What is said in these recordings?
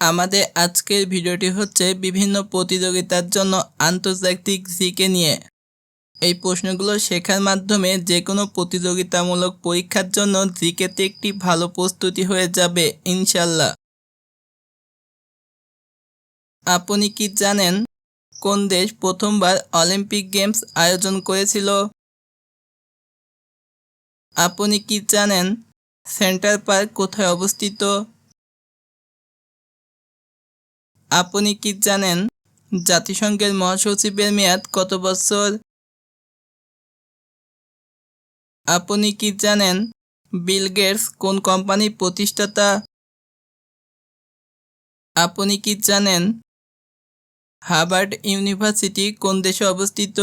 আমাদের আজকের ভিডিওটি হচ্ছে বিভিন্ন প্রতিযোগিতার জন্য আন্তর্জাতিক জিকে নিয়ে। এই প্রশ্নগুলো শেখার মাধ্যমে যে কোনো প্রতিযোগিতামূলক পরীক্ষার জন্য জিকেতে একটি ভালো প্রস্তুতি হয়ে যাবে ইনশাল্লাহ আপনি কি জানেন কোন দেশ প্রথমবার অলিম্পিক গেমস আয়োজন করেছিল? আপনি কি জানেন সেন্টার পার্ক কোথায় অবস্থিত? আপনি কি জানেন জাতিসংঘের মহাসচিবের মেয়াদ কত বছর? আপনি কি জানেন বিল গেটস কোন কোম্পানির প্রতিষ্ঠাতা? আপনি কি জানেন হার্ভার্ড ইউনিভার্সিটি কোন দেশে অবস্থিত?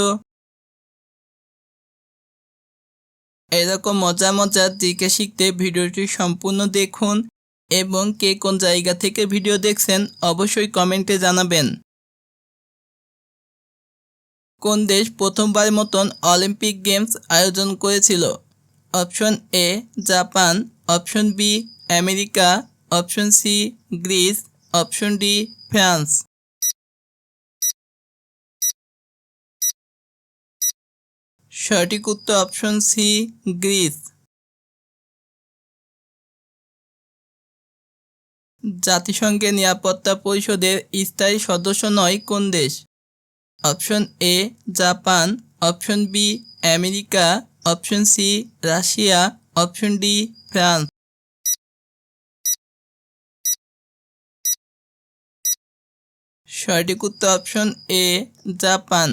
এরকম মজা মজা দিকে শিখতে ভিডিওটি সম্পূর্ণ দেখুন। এবং কে কোন জায়গা থেকে ভিডিও দেখছেন অবশ্যই কমেন্টে জানাবেন। কোন দেশ প্রথমবার মতন অলিম্পিক গেমস আয়োজন করেছিল? Option A, Japan. Option B, America. Option C, Greece. Option D, France. সঠিক উত্তর অপশন সি, গ্রিস। জাতিসংঘের নিরাপত্তা পরিষদের স্থায়ী সদস্য নয় কোন দেশ? Option A, Japan. Option B, America. Option C, Russia. Option D, France. সঠিক উত্তর option A, Japan.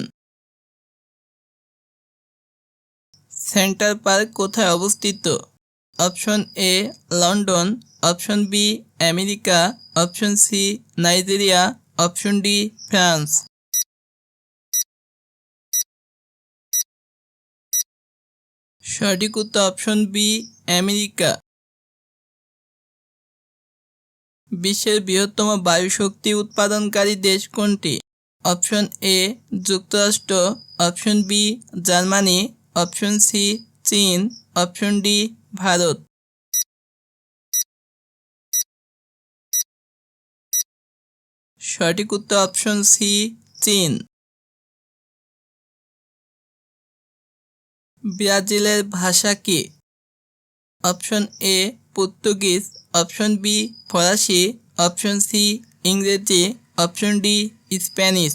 Centre park কোথায় অবস্থিত? Option A London, option B America, option C Nigeria, option D France. সঠিক উত্তর অপশন বি আমেরিকা। বিশ্বের বৃহত্তম বায়ু শক্তি উৎপাদনকারী দেশ কোনটি? অপশন এ যুক্তরাষ্ট্র, option B Germany, option C চীন, অপশন ডি ভারত। সঠিক উত্তর অপশন সি চীন। ব্রাজিলের ভাষা কি? Option A Portuguese. Option B ফরাসি। অপশন সি ইংরেজি। Option D Spanish.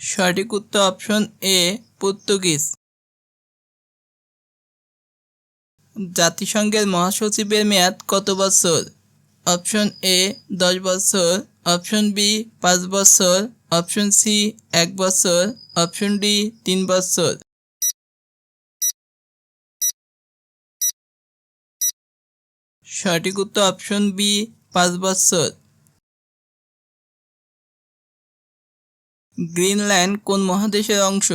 সঠিক উত্তর অপশন এ, পর্তুগিজ। জাতিসংঘের মহাসচিবের মেয়াদ কত বছর? অপশন এ, দশ বছর। অপশন বি, পাঁচ বছর। অপশন সি, এক বছর। অপশন ডি, তিন বছর। সঠিক উত্তর অপশন বি, পাঁচ বছর। গ্রিনল্যান্ড কোন মহাদেশের অংশ?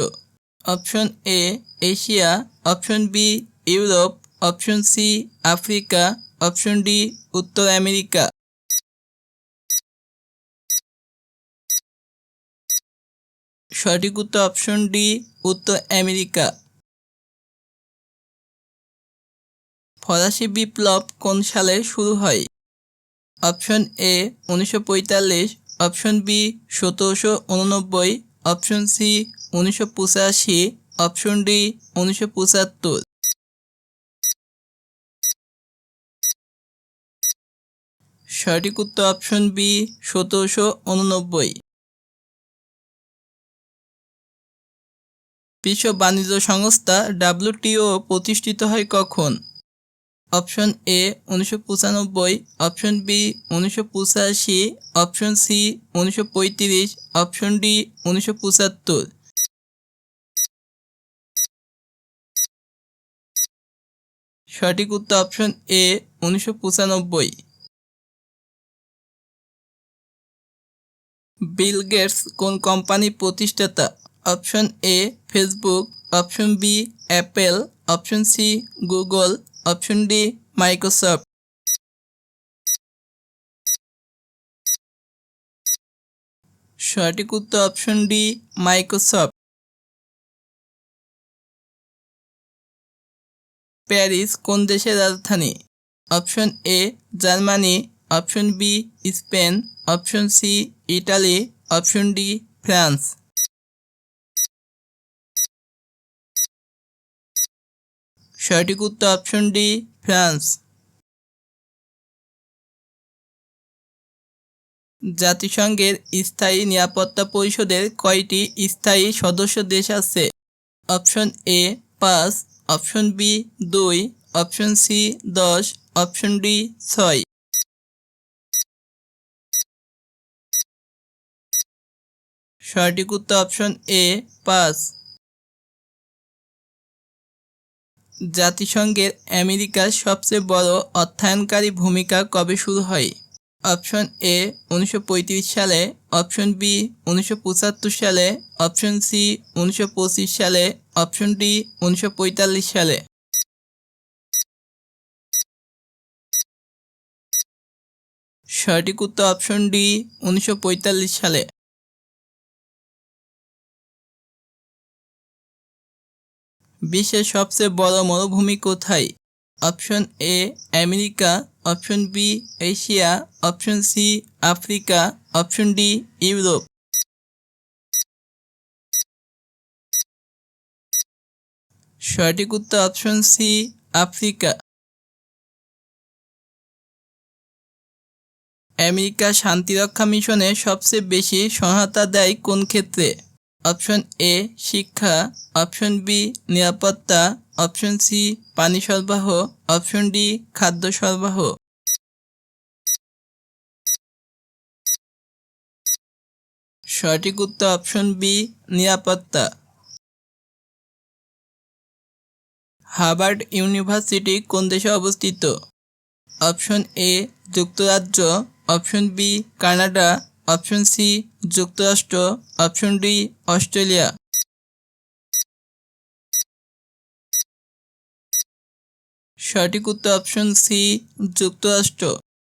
Option A, Asia. Option B, Europe. Option C, Africa. Option D, উত্তর আমেরিকা। সঠিক উত্তর অপশন ডি, উত্তর আমেরিকা। ফরাসি বিপ্লব কোন সালে শুরু হয়? অপশন এ, উনিশশো পঁয়তাল্লিশ অপশন বি সতেরোশো উননব্বই, অপশন সি উনিশশো পঁচাশি, অপশন ডি উনিশশো পঁচাত্তর। সঠিক উত্তর অপশন বি সতেরোশো উননব্বই। বিশ্ব বাণিজ্য সংস্থা ডাব্লিউটিও প্রতিষ্ঠিত হয় কখন? অপশন এ উনিশশো পঁচানব্বই, অপশন বি উনিশশো পঁচাশি, অপশন সি উনিশশো পঁয়ত্রিশ, অপশন ডি উনিশশো পঁচাত্তর। সঠিক উত্তর অপশন এ উনিশশো পঁচানব্বই। বিল গেটস কোন কোম্পানির প্রতিষ্ঠাতা? Option A Facebook, option B Apple, option C Google option D Microsoft সঠিক উত্তর অপশন ডি মাইক্রোসফট প্যারিস কোন দেশের রাজধানী? Option A Germany option B Spain option C Italy option D France সঠিক উত্তর অপশন ডি ফ্রান্স জাতিসংঘের স্থায়ী নিরাপত্তা পরিষদের কয়টি স্থায়ী সদস্য দেশ আছে? অপশন এ পাঁচ. অপশন বি দুই. অপশন সি দশ. অপশন ডি ছয়। সঠিক উত্তর অপশন এ পাঁচ. জাতিসংঘের আমেরিকার সবচেয়ে বড় অর্থায়নকারী ভূমিকা কবে শুরু হয়? অপশন এ, উনিশশো পঁয়ত্রিশ সালে। অপশন বি, উনিশশো পঁচাত্তর সালে। অপশন সি, উনিশশো পঁচিশ সালে। অপশন ডি, উনিশশো পঁয়তাল্লিশ সালে। সঠিক উত্তর অপশন ডি, উনিশশো পঁয়তাল্লিশ সালে। বিশ্বের সবচেয়ে বড় মরুভূমি কোথায়? Option A America. Option B Asia. Option C Africa. Option D Europe. সঠিক উত্তর অপশন সি আফ্রিকা। আমেরিকা শান্তিরক্ষা মিশনে সবচেয়ে বেশি সহায়তা দেয় কোন ক্ষেত্রে? অপশন এ, শিক্ষা, অপশন বি, নিরাপত্তা, অপশন সি, পানি সরবরাহ, অপশন ডি, খাদ্য সরবরাহ। সঠিক উত্তর অপশন বি, নিরাপত্তা। হার্ভার্ড ইউনিভার্সিটি কোন দেশে অবস্থিত? অপশন এ, যুক্তরাজ্য, option B, Canada option C যুক্তরাষ্ট্র। Option D Australia. সঠিক উত্তর অপশন সি যুক্তরাষ্ট্র।